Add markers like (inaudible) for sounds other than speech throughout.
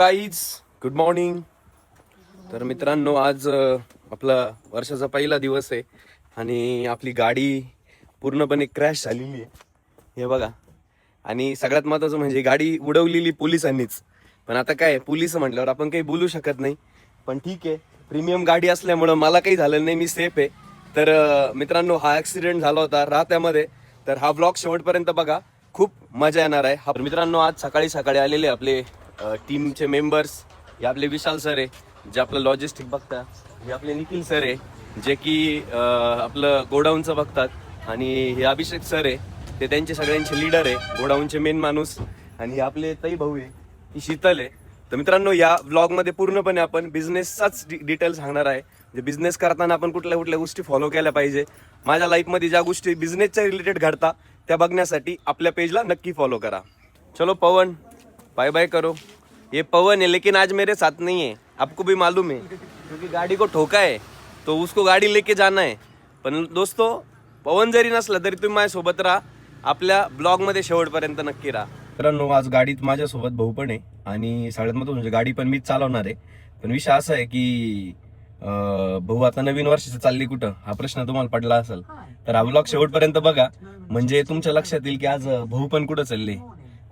Guys good morning तर मित्रांनो आज आपला वर्षाचा पहिला दिवस आहे आणि आपली गाडी पूर्णपणे क्रॅश झालेली आहे. हे बघा. आणि सगळ्यात महत्वाचं म्हणजे गाडी उडवलेली पोलिसांनीच. पण आता काय पोलीस म्हटल्यावर आपण काही बोलू शकत नाही. पण ठीक आहे प्रीमियम गाडी असल्यामुळं मला काही झालं नाही मी सेफ आहे. तर मित्रांनो हा ऍक्सिडेंट झाला होता राहत्यामध्ये. तर हा ब्लॉग शेवटपर्यंत बघा. खूप मजा येणार आहे. हा मित्रांनो आज सकाळी सकाळी आलेले आपले टीमचे मेंबर्स हे आपले विशाल सर आहे जे आपलं लॉजिस्टिक बघतात हे आपले निखिल सर आहे जे की आपलं गोडाऊनचं बघतात. आणि हे अभिषेक सर आहे ते त्यांचे सगळ्यांचे लीडर आहे गोडाऊनचे मेन माणूस. आणि हे आपले तई भाऊ आहे ही शीतल आहे. तर मित्रांनो या ब्लॉगमध्ये पूर्णपणे आपण बिझनेसचाच डिटेल सांगणार आहे. म्हणजे जे बिझनेस करताना आपण कुठल्या कुठल्या गोष्टी फॉलो केल्या पाहिजे. माझ्या लाईफमध्ये ज्या गोष्टी बिझनेसच्या रिलेटेड घडता त्या बघण्यासाठी आपल्या पेजला नक्की फॉलो करा. चलो पवन. बाय बाय करो। ये पवन है लेकिन आज मेरे साथ नहीं है। आपको भी मालूम है क्योंकि गाड़ी को ठोका है तो उसको गाडी लेके जाना है। पण दोस्तो पवन जरी नसला तरी तुम्ही माझ्यासोबत राहा। आपल्या ब्लॉगमध्ये शेवटपर्यंत नक्की राहा. मित्रांनो आज गाडीत माझ्यासोबत भाऊ पण आहे आणि सगळ्यात महत्त्वाचं म्हणजे गाडी पण मीच चालवणार आहे. पण विषय असा आहे की अं, भाऊ आता नवीन वर्षाचं चालली कुठं? हा प्रश्न तुम्हाला पडला असेल. तर हा ब्लॉग शेवटपर्यंत बघा. म्हणजे तुमच्या लक्षात येईल की आज अं, भाऊ पण कुठं चालले?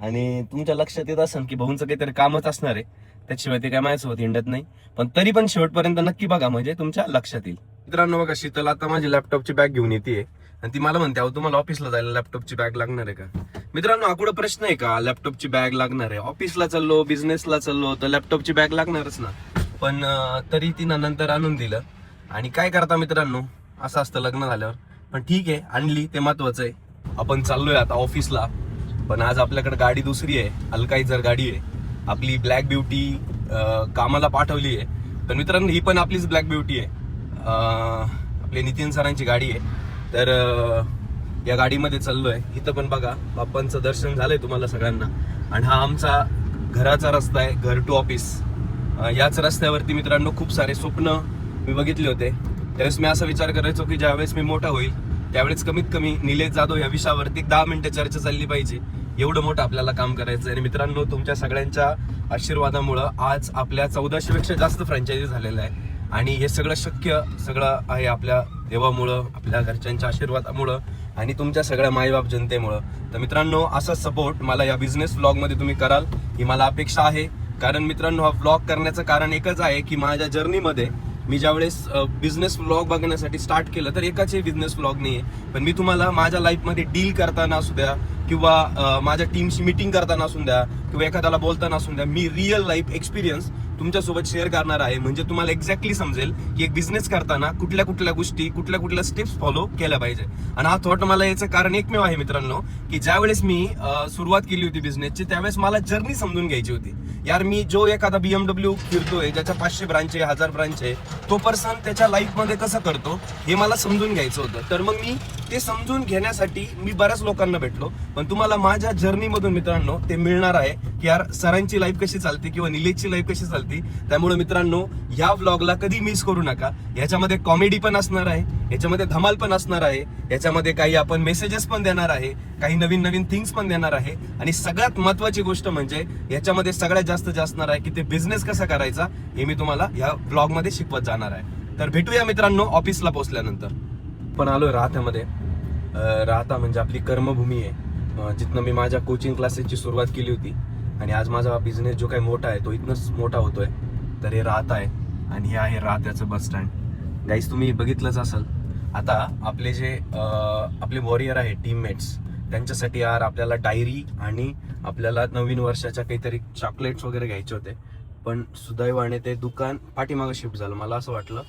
आणि तुमच्या लक्षात येत असेल की भाऊंचं काहीतरी कामच असणार आहे. त्याशिवाय ते काय माझ्यासोबत हिंडत नाही. पण तरी पण शेवटपर्यंत नक्की बघा म्हणजे तुमच्या लक्षात येईल. मित्रांनो बघा शीतल आता माझी लॅपटॉपची बॅग घेऊन येते आणि ती मला म्हणते अहो तुम्हाला ऑफिसला जायला लॅपटॉपची बॅग लागणार आहे का? मित्रांनो आकुडं प्रश्न आहे का? लॅपटॉपची बॅग लागणार आहे. ऑफिसला चाललो बिझनेसला चाललो तर लॅपटॉपची बॅग लागणारच ना. पण तरी तिनं नंतर आणून दिलं. आणि काय करता मित्रांनो? असं असतं लग्न झाल्यावर. पण ठीक आहे आणली ते महत्वाचं आहे. आपण चाललोय आता ऑफिसला पण आज आपल्याकडे गाडी दुसरी आहे अल्काईजर गाडी आहे. आपली ब्लॅक ब्युटी कामाला पाठवली आहे. तर मित्रांनो ही पण आपलीच ब्लॅक ब्युटी आहे. आपली नितीन सरांची गाडी आहे. तर या गाडीमध्ये चाललोय. इथं पण बघा बाप्पांचं दर्शन झालंय तुम्हाला सगळ्यांना. आणि हा आमचा घराचा रस्ता आहे घर टू ऑफिस याच रस्त्यावरती मित्रांनो खूप सारे स्वप्न मी बघितले होते. त्यावेळेस मी असा विचार करायचो की ज्यावेळेस मी मोठा होईल त्यावेळेस कमीत कमी निलेश जाधव या विषयावरती दहा मिनिटं चर्चा चालली पाहिजे. एवढं मोठं आपल्याला काम करायचं आणि मित्रांनो तुमच्या सगळ्यांच्या आशीर्वादामुळं आज आपल्या चौदाशे पेक्षा जास्त फ्रँचायझी झालेल्या आहे. आणि हे सगळं शक्य सगळं आहे आपल्या देवामुळं आपल्या घरच्यांच्या आशीर्वादामुळं आणि तुमच्या सगळ्या मायबाप जनतेमुळं. तर मित्रांनो असा सपोर्ट मला या बिझनेस व्लॉगमध्ये तुम्ही कराल ही मला अपेक्षा आहे. कारण मित्रांनो हा ब्लॉग करण्याचं कारण एकच आहे की माझ्या जर्नीमध्ये मी ज्यावेळेस बिझनेस व्लॉग बघण्यासाठी स्टार्ट केलं तर एकाचे बिझनेस व्लॉग नाही आहे पण मी तुम्हाला माझ्या लाईफमध्ये डील करताना असू द्या किंवा माझ्या टीमशी मीटिंग करताना असू द्या किंवा एखाद्याला बोलताना असू द्या मी रिअल लाईफ एक्सपिरियन्स तुमच्यासोबत शेअर करणार आहे. म्हणजे तुम्हाला एक्झॅक्टली समजेल की एक बिझनेस करताना कुठल्या कुठल्या गोष्टी कुठल्या कुठल्या स्टेप्स फॉलो केल्या पाहिजे. आणि हा थॉट मला याचं कारण एकमेव आहे मित्रांनो की ज्यावेळेस मी सुरुवात केली होती बिझनेसची त्यावेळेस मला जर्नी समजून घ्यायची होती. यार मी जो एखादा बीएमडब्ल्यू फिरतोय ज्याच्या पाचशे ब्रांच आहे हजार ब्रांच आहे तो पर्सन त्याच्या लाईफमध्ये कसं करतो हे मला समजून घ्यायचं होतं. तर मग मी ते समजून घेण्यासाठी मी बऱ्याच लोकांना भेटलो. पण तुम्हाला माझ्या जर्नीमधून मित्रांनो ते मिळणार आहे की यार सरांची लाईफ कशी चालते किंवा निलेशची लाईफ कशी चालते त्यामुळे मित्रांनो या व्लॉगला कधी मिस करू नका. याच्यामध्ये कॉमेडी पण असणार आहे याच्यामध्ये धमाल पण असणार आहे याच्यामध्ये काही आपण मेसेजेस पण देणार आहे काही नवीन नवीन थिंग्स पण देणार आहे. आणि सगळ्यात महत्वाची गोष्ट म्हणजे याच्यामध्ये सगळ्यात जास्त जे असणार आहे की ते बिझनेस कसा करायचा हे मी तुम्हाला या ब्लॉगमध्ये शिकवत जाणार आहे. तर भेटूया मित्रांनो ऑफिसला पोहोचल्यानंतर. आपण आलोय राहत्यामध्ये. राहता म्हणजे आपली कर्मभूमी आहे. जिथनं मी माझ्या कोचिंग क्लासेसची सुरुवात केली होती. आणि आज माझा बिझनेस जो काही मोठा आहे तो इथनंच मोठा होतोय. तर हे राहत आहे. आणि हे आहे राहत्याचं बस स्टँड गाईज तुम्ही बघितलंच असाल. आता आपले जे आपले वॉरियर आहे टीममेट्स त्यांच्यासाठी यार आपल्याला डायरी आणि आपल्याला नवीन वर्षाच्या काहीतरी चॉकलेट्स वगैरे घ्यायचे होते. पण सुदैवाने ते दुकान पाठीमागं शिफ्ट झालं. मला असं वाटलं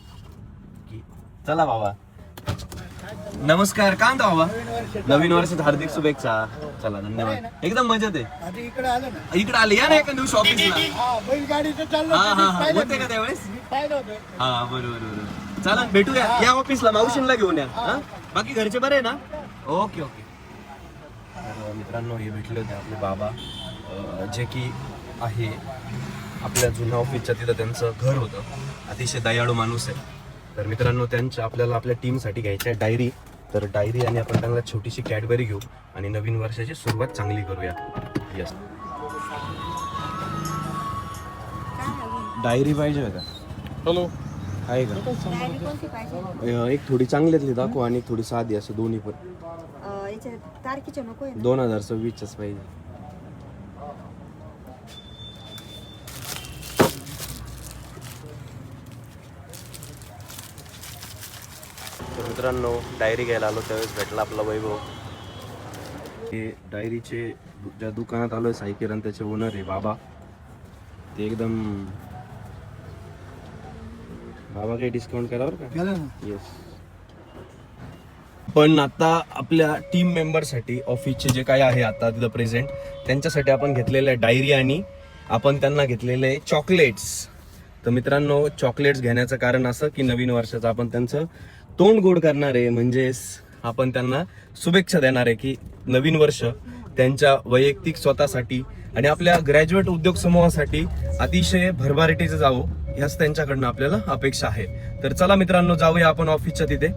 की चला बाबा. नमस्कार काय म्हणता बाबा? नवीन वर्षात हार्दिक शुभेच्छा. चला धन्यवाद. एकदम मजेत आहे. आधी इकडे आलं ना? इकडे आले या ना एका दिवशी ऑफिसला हा बैलगाडीचं चाललं हा हा हा होते का. त्यावेळेस? मी पाहिलं होतं. हा बरोबर बरोबर. चला भेटूया. या ऑफिसला मावशींला घेऊन या. हा? बाकी घरचे बरे आहे ना? Okay okay. तर मित्रांनो हे भेटले होते आपले बाबा. अं, जे की आहे आपल्या जुन्या ऑफिसच्या तिथं त्यांचं घर होतं. अतिशय दयाळू माणूस आहे. तर मित्रांनो त्यांच्या आपल्याला आपल्या टीमसाठी घ्यायच्या डायरी. तर डायरी आणि आपण त्यांना छोटीशी कॅडबरी घेऊ आणि नवीन वर्षाची सुरुवात चांगली करूया. यस डायरी पाहिजे का हॅलो आहे का? डायरी कोणती पाहिजे अं, एक थोडी चांगल्यातली दाखव आणि एक थोडी साधी असं दोन्ही पण. तारखेच्या नको आहे ना? दोन हजार सव्वीसच्याच पाहिजे. मित्रांनो डायरी घ्यायला आलो त्यावेळेस भेटला आपला वैभव. हे डायरीचे ज्या दुकानात आलोय साई किरण त्याचे ओनर आहे बाबा. ते एकदम बाबा काही डिस्काउंट करा बरं का? गेलं ना. येस पण आता आपल्या टीम मेंबरसाठी ऑफिसचे जे काय आहे आता तिथं प्रेझेंट त्यांच्यासाठी आपण घेतलेलं आहे डायरी आणि आपण त्यांना घेतलेले चॉकलेट्स तर मित्रांनो चॉकलेट्स घेण्याचं कारण असं की नवीन वर्षाचं आपण त्यांचं तोंड गोड करणार आहे म्हणजेच आपण त्यांना शुभेच्छा देणार आहे की नवीन वर्ष त्यांच्या वैयक्तिक स्वतःसाठी आणि आपल्या ग्रॅज्युएट उद्योग समूहासाठी अतिशय भरभराटीचं जावं ह्याच त्यांच्याकडनं आपल्याला अपेक्षा आहे. तर चला मित्रांनो जाऊया आपण ऑफिसच्या तिथे.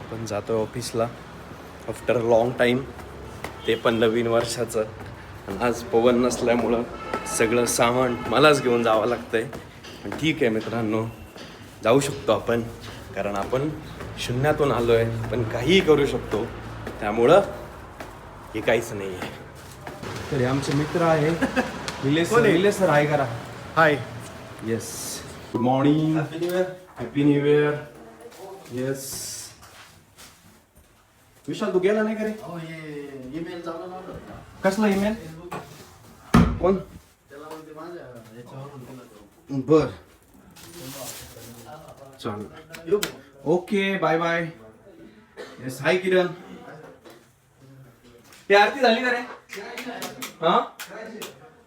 आपण जातो ऑफिसला आफ्टर लॉंग टाईम ते पण नवीन वर्षाचं. आणि आज पवन नसल्यामुळं सगळं सामान मलाच घेऊन जावं लागतंय. पण ठीक आहे मित्रांनो जाऊ शकतो आपण कारण आपण शून्यातून आलो आहे पण काहीही करू शकतो. त्यामुळं हे काहीच नाही आहे तर हे आमचे मित्र आहे. निलेश सर निलेश सर आहे करा. Hi. Yes good morning happy new year happy new year yes Vishal तू गेला नाही का रे ईमेल कसला ईमेल कोण बर। चल। Okay, bye bye. Hi Kiran. ते आरती झाली का रे?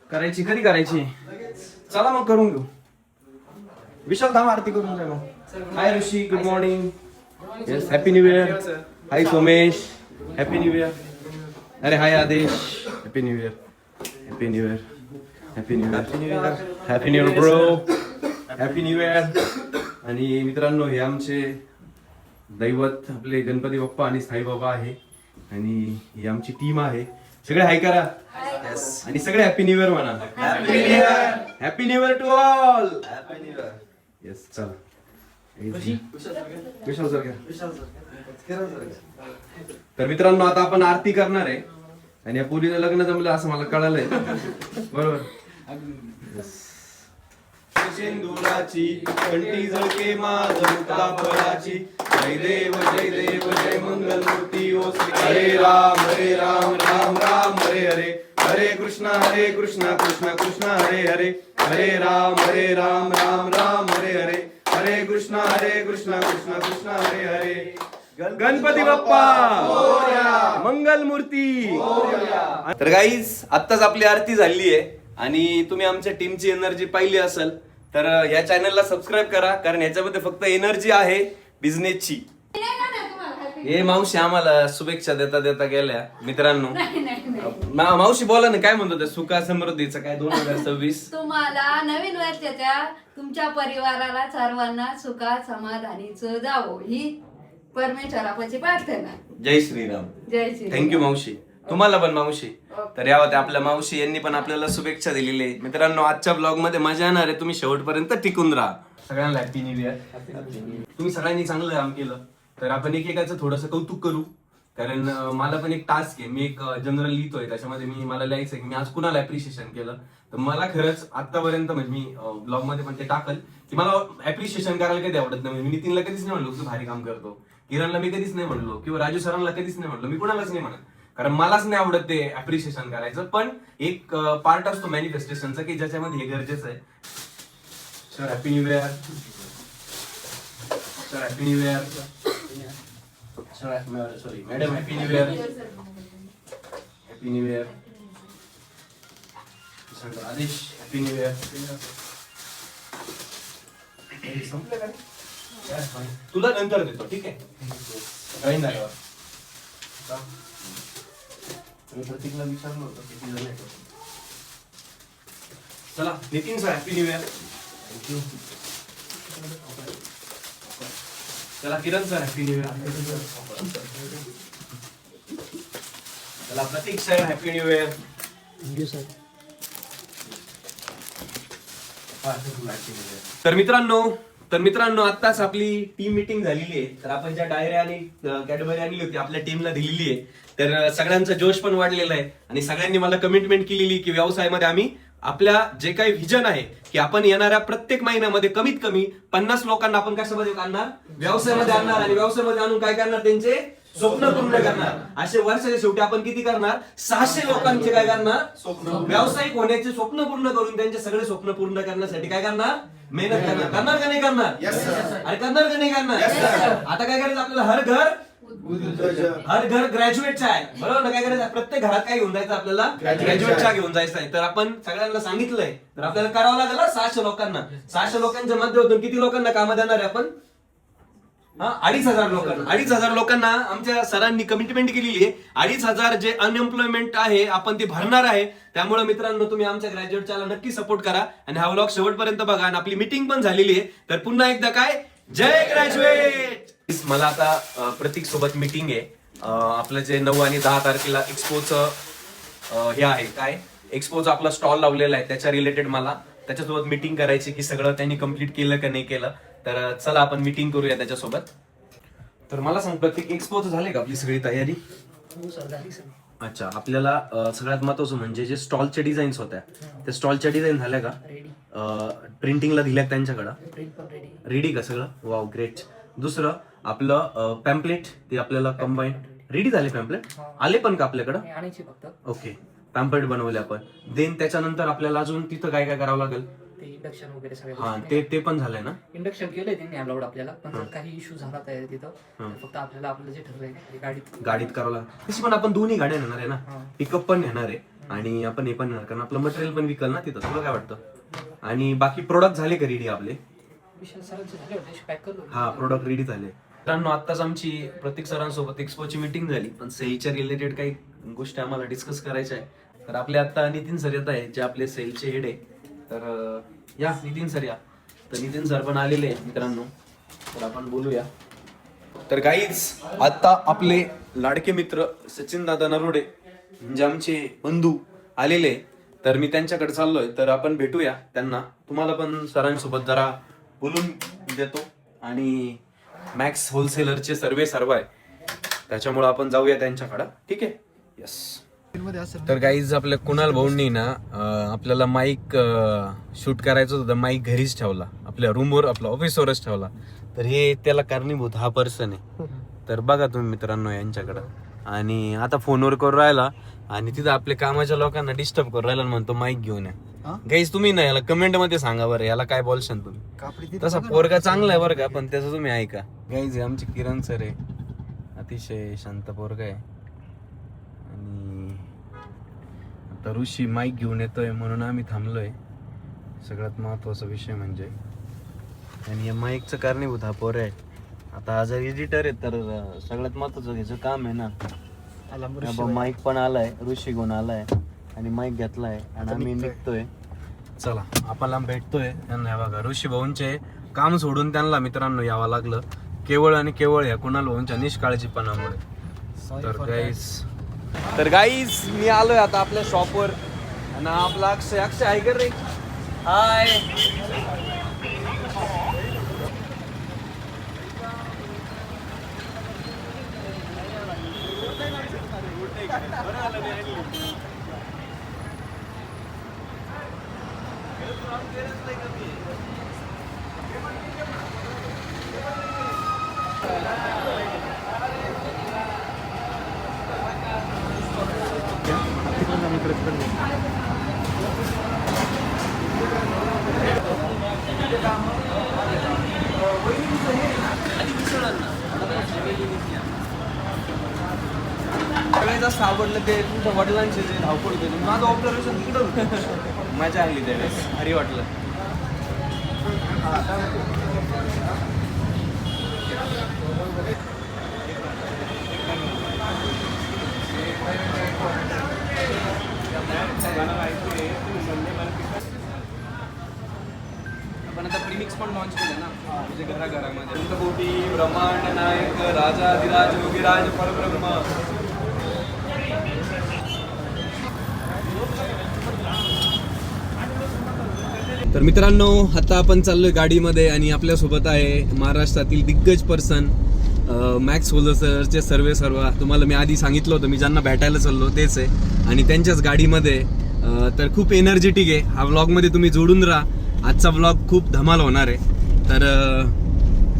करायची, कधी करायची? चला मग करून घेऊ. विशाल धाम आरती करून जा मग. Hi Rishi good morning yes happy new year hi Somesh. Happy new year अरे hi Aadesh. Happy new year happy new year happy new year happy new year bro happy new year आणि मित्रांनो हे आमचे दैवत आपले गणपती बाप्पा आणि साईबाबा आहे. आणि ही आमची टीम आहे. सगळे हाय करा. आणि सगळे हॅपी न्यू इयर म्हणा. Happy new year new year to all yes चला. विशाल सर घ्या तर मित्रांनो आता आपण आरती करणार आहे. आणि या पुरीचं लग्न जमलं असं मला कळालंय. बरोबर? सिंदुराची कंठी झळके माझ फळाची जय देव जय देव जय मंगल मूर्ती ओ श्री हरे राम हरे राम राम राम हरे हरे. हरे कृष्ण हरे कृष्ण कृष्ण कृष्ण हरे हरे. हरे राम हरे राम राम राम हरे हरे. हरे कृष्ण हरे कृष्ण कृष्ण कृष्ण हरे हरे. गणपती बाप्पा! मंगल मूर्ती तर गाईज आत्ताच आपली आरती झाली आहे आणि तुम्ही आमच्या टीमची एनर्जी पाहिली असेल तर या चॅनलला सबस्क्राईब करा कारण याच्यामध्ये फक्त एनर्जी आहे बिझनेसची हे मावशी आम्हाला शुभेच्छा देता देता गेल्या मित्रांनो. मा- मावशी बोला ना काय म्हणतो ते सुखा समृद्धीचं काय दोन हजार सव्वीस? तुम्हाला नवीन वर्षाच्या तुमच्या परिवाराला सर्वांना सुखात समाधानीचं जावो. ही परमेश्वरापाची प्रार्थना. जय श्रीराम. जय श्री थँक्यू मावशी. तुम्हाला पण मावशी. तर या होत्या आपल्या मावशी यांनी पण आपल्याला शुभेच्छा दिलेली आहे मित्रांनो आजच्या ब्लॉगमध्ये मजा येणार आहे. तुम्ही शेवटपर्यंत टिकून राहा. सगळ्यांना हॅपी न्यू इयर तुम्ही सगळ्यांनी चांगलं काम केलं. तर आपण एकेकाचं थोडंसं कौतुक करू. कारण मला पण एक टास्क आहे. मी एक जनरल लिहितोय. त्याच्यामध्ये मी मला लिहायचं आहे की मी आज कुणाला अप्रिशिएशन केलं? तर मला खरंच आतापर्यंत म्हणजे मी ब्लॉगमध्ये पण ते टाकल. की मला अप्रिशिएशन करायला कधी आवडत नाही. म्हणजे मी नितीनला कधीच नाही म्हणलो तू भारी काम करतो. किरणला मी कधीच नाही म्हणलो किंवा राजू सरांना कधीच नाही म्हणलो मी कुणालाच नाही म्हणत कारण मलाच नाही आवडत ते अप्रिशिएशन करायचं पण एक पार्ट असतो मॅनिफेस्टेशनचा की ज्याच्यामध्ये हे गरजेचं आहे sir happy new year sir happy new year sir sorry madam happy new year happy new year Aadesh happy new year संपलं का. तुला नंतर देतो ठीक आहे? काही नाही. प्रतीकला विचारलं होतं किती जण आहेत? चला Nitin sir happy new year thank you चला Kiran sir happy new year चला Pratik sir happy new year तर मित्रांनो तर मित्रांनो आत्ताच आपली टीम मिटिंग झालेली आहे. तर आपण ज्या डायऱ्या आणि कॅडबरी आणली होती आपल्या टीमला दिलेली आहे. तर सगळ्यांचा जोश पण वाढलेला आहे. आणि सगळ्यांनी मला कमिटमेंट केलेली की व्यवसायामध्ये आम्ही आपल्या जे काही व्हिजन आहे की आपण येणाऱ्या प्रत्येक महिन्यामध्ये कमीत कमी पन्नास लोकांना आपण कशामध्ये आणणार? व्यवसायामध्ये आणणार. आणि व्यवसायामध्ये आणून काय करणार त्यांचे? स्वप्न पूर्ण करणार. असे वर्षाच्या शेवटी आपण किती करणार? सहाशे लोकांचे काय करणार? स्वप्न. व्यावसायिक होण्याचे स्वप्न पूर्ण करून त्यांचे सगळे स्वप्न पूर्ण करण्यासाठी काय करणार? मेहनत करणार. करणार का नाही करणार? अरे करणार का नाही करणार? आता काय करायचं आपल्याला? हर घर? हर घर ग्रॅज्युएटचं आहे. बरोबर ना? काय करायचं? प्रत्येक घरात काय घेऊन जायचं आपल्याला? ग्रॅज्युएटच्या घेऊन जायचं आहे. तर आपण सगळ्यांना सांगितलंय. तर आपल्याला करावं लागेल सहाशे लोकांना. सहाशे लोकांच्या माध्यमातून किती लोकांना कामं देणार आहे आपण? अडीच हजार लोकांना. अडीच हजार लोकांना आमच्या सरांनी कमिटमेंट केलेली आहे. अडीच हजार जे अनएम्प्लॉयमेंट आहे आपण ते भरणार आहे. त्यामुळे मित्रांनो तुम्ही आमच्या ग्रॅज्युएटच्या नक्की सपोर्ट करा. आणि हा व्लॉग शेवटपर्यंत बघा. आणि आपली मिटिंग पण झालेली आहे. तर पुन्हा एकदा काय? जय ग्रॅज्युएट मला आता प्रतीक सोबत मिटिंग आहे. आपलं जे नऊ आणि दहा तारखेला एक्सपोच हे आहे. काय? एक्सपोज आपला स्टॉल लावलेला आहे. त्याच्या रिलेटेड मला. त्याच्यासोबत मिटिंग करायची की सगळं त्यांनी कंप्लीट केलं का नाही केलं. तर चला आपण मिटिंग करूया त्याच्यासोबत. तर मला सांग प्रत्येक एक्सपोचं झाले का आपली सगळी तयारी? अच्छा आपल्याला अं, सगळ्यात महत्वाचं म्हणजे जे स्टॉलच्या डिझाईन्स होत्या त्या स्टॉलच्या डिझाईन झाल्या का? प्रिंटिंगला दिल्या का त्यांच्याकडं? रेडी का सगळं? वाव ग्रेट दुसरं आपलं पॅम्पलेट ते आपल्याला कंबाईन रेडी झाले पॅम्पलेट आले पण का आपल्याकडं? आणायची फक्त. ओके पॅम्पलेट बनवले आपण. देन त्याच्यानंतर आपल्याला अजून तिथं काय काय करावं लागेल? ते इंडक्शन वगैरे सगळे हा ते ते पण झालंय ना? इंडक्शन केलंय त्यांनी अलाउड आपल्याला पण जर काही इश्यू झाला तर तिथं. हा. तर फक्त आपल्याला आपलं जे ठरलंय ते गाडीत गाडीत करावं लागेल. तशी पण आपण दोन्ही गाड्या नेणार आहे ना? हा. पिकअप पण नेणार आहे आणि आपण हे पण नेणार कारण आपलं मटेरियल पण विकल ना तिथं. तुला काय वाटतं? आणि बाकी प्रोडक्ट झाले का रेडी आपले? विशाल सरांचे झाले होते पॅक करतो हा प्रोडक्ट रेडी झाले. मित्रांनो आत्ताच आमची प्रतीक सरांसोबत एक्सपोची मीटिंग झाली. पण सेलच्या रिलेटेड काही गोष्टी आम्हाला डिस्कस करायच्या आहे तर आपले आता नितीन सर येत आहे जे आपले सेलचे हेड आहे. तर या नितीन सर या. तर नितीन सर पण आलेले आहे मित्रांनो. तर आपण बोलूया. तर काहीच आता आपले लाडके मित्र सचिन दादा नरोडे म्हणजे आमचे बंधू आलेले तर मी त्यांच्याकडे चाललोय. तर आपण भेटूया त्यांना. तुम्हाला पण सरांसोबत जरा बोलून देतो. आणि मॅक्स होलसेलरचे सर्वे सर्व आहे त्याच्यामुळे आपण जाऊया त्यांच्याकडं. ठीक आहे? यस तर काहीच आपल्या कुणाल भाऊंनी ना आपल्याला माईक शूट करायचं होतं माईक घरीच ठेवला. आपल्या रूमवर आपल्या ऑफिसवरच ठेवला. तर हे त्याला कारणीभूत हा पर्सन आहे. तर बघा तुम्ही मित्रांनो यांच्याकडं. आणि आता फोनवर करून राहिला आणि तिथं आपल्या कामाच्या लोकांना डिस्टर्ब करून राहिला म्हणतो माईक घेऊन या. गाईज तुम्ही ना याला कमेंटमध्ये सांगा बरं याला काय बोलशाल तुम्ही? तसा पोरगा चांगला आहे बरं का पण त्याचं तुम्ही ऐका. गाईज आमचे किरण सर आहे. अतिशय शांत पोरगा आहे आणि आता ऋषी माईक घेऊन येतोय म्हणून आम्ही थांबलोय. सगळ्यात महत्त्वाचा विषय म्हणजे आणि या माईकचं कारणीभूत हा पोर आहे. आता हा जर एडिटर आहे तर सगळ्यात महत्वाचं याचं काम आहे ना. माईक पण आलाय ऋषी घेऊन आलाय आणि माईक घेतलाय आणि आम्ही निघतोय. चला आपल्याला भेटतोय. त्यांना बघा ऋषी भाऊंचे काम सोडून त्यांना मित्रांनो यावं लागलं. केवळ आणि केवळ या कुणाल भाऊंच्या निष्काळजीपणामुळे. तर गाईस तर गाईज मी आलोय आता आपल्या शॉपवर आणि आपला अक्षय. अक्षय आहे का रे. हाय सगळ्यात जास्त आवडलं ते तुमच्या वडिलांचे जे धावपळ होते माझं ऑब्झर्वेशन तिकडं (laughs) मजा आली त्यावेळेस. भारी वाटलं आपण आता प्रीमिक्स पण लॉन्च केलं ना म्हणजे घराघरामध्ये कोटी ब्रह्मांड नायक राजाधिराज योगीराज परब्रह्म तर मित्रांनो आता आपण चाललोय गाडीमध्ये आणि आपल्यासोबत आहे महाराष्ट्रातील दिग्गज पर्सन मॅक्स होलर सरचे सर्वे सर्व. तुम्हाला मी आधी सांगितलं होतं मी ज्यांना भेटायला चाललो तेच आहे. आणि त्यांच्याच गाडीमध्ये तर खूप एनर्जेटिक आहे. हा व्लॉगमध्ये तुम्ही जोडून राहा. आजचा व्लॉग खूप धमाल होणार आहे. तर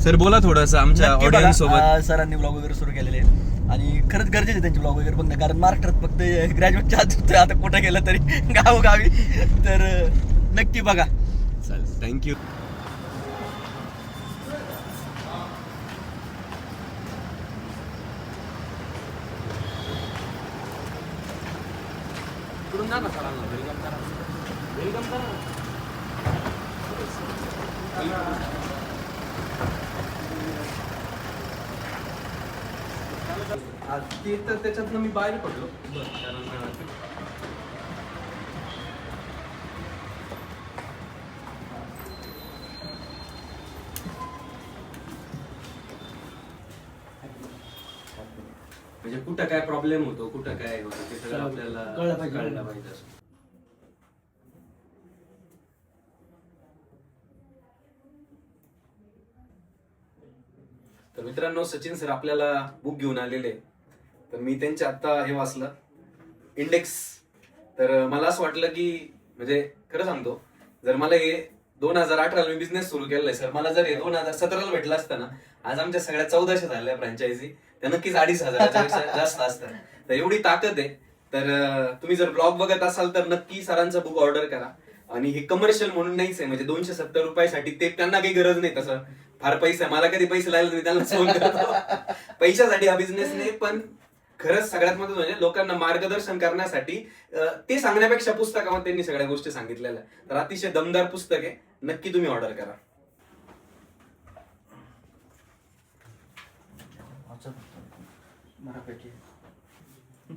सर बोला थोडंसं आमच्या ऑडियन्स सोबत. सरांनी ब्लॉग वगैरे सुरू केलेले आहेत. आणि खरंच गरजेचे आहे त्यांचे ब्लॉग वगैरे बघणं. कारण महाराष्ट्रात फक्त ग्रॅज्युएटच्या आत आता कुठं गेलं तरी गावोगावी. तर नक्की बघा. चालेल थँक्यू ते तर त्याच्यातनं मी बाहेर पडलो. कारण कुठं काय प्रॉब्लेम होतो कुठं काय होतं ते सगळं आपल्याला कळलं पाहिजे. कळलं पाहिजे असं. तर मित्रांनो सचिन सर आपल्याला बुक घेऊन आलेले तर मी त्यांच्या आता हे वाचलं इंडेक्स तर मला असं वाटलं की म्हणजे खरं सांगतो जर मला हे दोन हजार अठराला मी बिझनेस सुरू केलाय सर मला जर हे दोन हजार सतराला भेटलं असतं ना आज आमच्या सगळ्या चौदाशे झाल्या फ्रँचायझी त्या नक्कीच अडीच हजाराच्या जास्त असतात तर एवढी ताकद आहे. तर तुम्ही जर ब्लॉग बघत असाल तर नक्की सरांचा बुक ऑर्डर करा. आणि हे कमर्शियल म्हणून नाहीच आहे. म्हणजे दोनशे सत्तर रुपयासाठी ते त्यांना काही गरज नाही तसं. फार पैसा मला कधी पैसे लागले नाही त्यांना फोन करतो. पैशासाठी हा बिझनेस नाही पण खरंच सगळ्यात महत्त्वाचं म्हणजे लोकांना मार्गदर्शन करण्यासाठी ते सांगण्यापेक्षा पुस्तकामध्ये त्यांनी सगळ्या गोष्टी सांगितलेल्या. तर अतिशय दमदार पुस्तक आहे. नक्की तुम्ही ऑर्डर करा. बऱ्यापैकी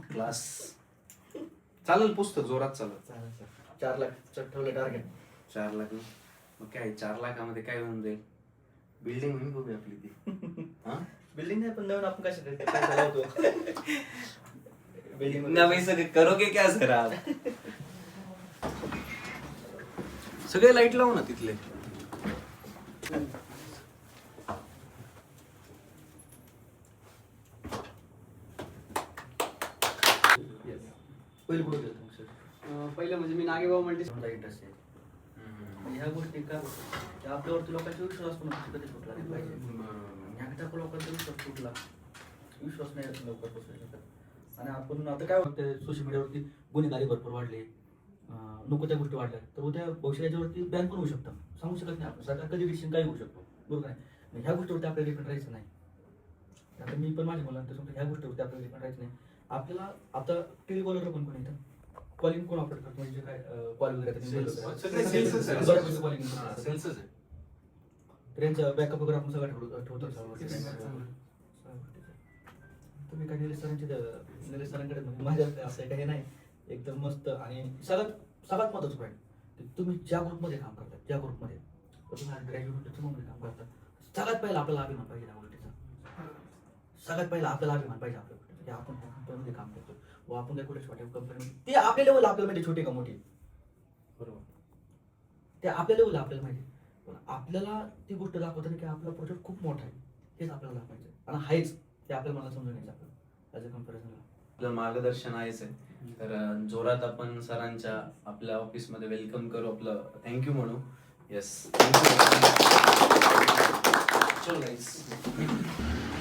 क्लास चालेल पुस्तक जोरात चालत चालेल सर चार लाख ठेवलं टार्गेट चार लाख? मग काय चार लाखामध्ये काय होऊन जाईल? बिल्डिंग होईल बघू आपली ती? (laughs) हा? बिल्डिंग नाही पण नवीन आपण काय चालवतो बिल्डिंग करोगे क्या सर आप सगळे लाइट लावू ना तिथले पहिले कुठं गेलं मग सर म्हणजे नागेबाव म्हणते समजा इंटरेस्ट आहे ह्या गोष्टी का त्या आपल्यावरती लोकांचा विश्वास पण कधी सुटला नाही पाहिजे. ह्या लोकांचा विश्वास तुटला विश्वास नाही लवकर बसू शकत आणि आपण आता काय होतं सोशल मीडियावरती गुन्हेगारी भरपूर वाढले नको त्या गोष्टी वाढल्या तर उद्या भविष्य याच्यावरती बॅन पण होऊ शकतं. सांगू शकत नाही आपण. सरकार कधी डिसिजन काही होऊ शकतो बरोबर आहे मग ह्या गोष्टीवरती आपल्याला डिपेंड राहायचं नाही. आता मी पण माझ्या मुलांना सांगतो ह्या गोष्टीवरती आपल्याला डिपेंड राहायचं नाही. आपल्याला आता टेलिकॉलर पण कोण येतं कॉलिंग कोण ऑपरेट करतो? म्हणजे काय कॉल वगैरे sales. आहे. ट्रेनचा बॅकअप वगैरे आपण सगळं ठेवतो ठेवतो. तुम्ही काय निलेश सरांचे निलेश सरांकडे माझ्या असं काही नाही. एकदम मस्त आणि सगळ्यात सगळ्यात महत्वाचं पॉईंट की तुम्ही ज्या ग्रुपमध्ये काम करता ज्या ग्रुपमध्ये तुम्ही ग्रॅज्युएट त्याच्यामध्ये काम करता. सगळ्यात पहिला आपल्याला अभिमान पाहिजे त्या गोष्टीचा. सगळ्यात पहिला आपल्याला अभिमान पाहिजे आपल्या आपण काम करतो व आपण काही कुठे छोट्या कंपनी ते आपल्या लेवल आपल्याला माहिती छोटी का मोठी? बरोबर. ते आपल्या लेवल आपल्याला माहिती पण आपल्याला ती गोष्ट दाखवताना की आपला प्रोजेक्ट खूप मोठा आहे. हेच आपल्याला दाखवायचं आहे. आणि आहेच ते आपल्याला मला समजून घ्यायचं आपल्याला. ॲज अ कम्पॅरिझनला आपलं मार्गदर्शन आहेच आहे. तर जोरात आपण सरांच्या आपल्या ऑफिसमध्ये वेलकम करू आपलं. थँक्यू म्हणू. येस चलो guys.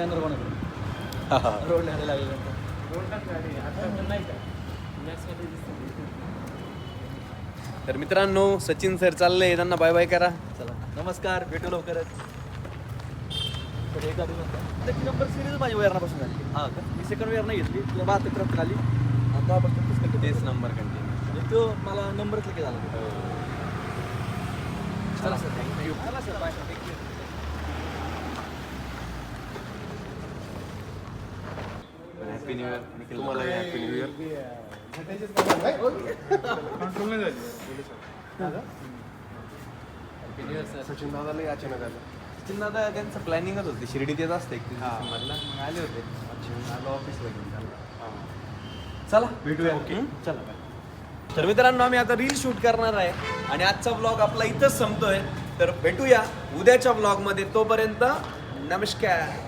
अंदर कोणाकडे हाणायला लागल्यानंतर तर मित्रांनो सचिन सर चालले त्यांना बाय बाय करा. चला. नमस्कार भेटू लवकरच. नंबर सिरीज माझी वेअरनापासून झाली. हा का? मी सेकंड वेअर नाही घेतली तुला बहात्तर क्रम आली आता कंटे तेच नंबर कंटिन्यू तो मला नंबरच लगेच झाला चला सर थँक्यू चला sir bye thank you happy new year तुम्हाला हॅपी न्यू इयर सचिन दादाला अचानक आलं. सचिन दादा त्यांचं प्लॅनिंगच होते. शिर्डीत येत असते एकतीस डिसेंबरला मग आले होते. आलो ऑफिसला घेऊन चला. भेटूया. ओके. चला तर मित्रांनो आम्ही आता रील शूट करणार आहे. आणि आजचा ब्लॉग आपला इथंच संपतोय. तर भेटूया उद्याच्या ब्लॉगमध्ये. तोपर्यंत नमस्कार.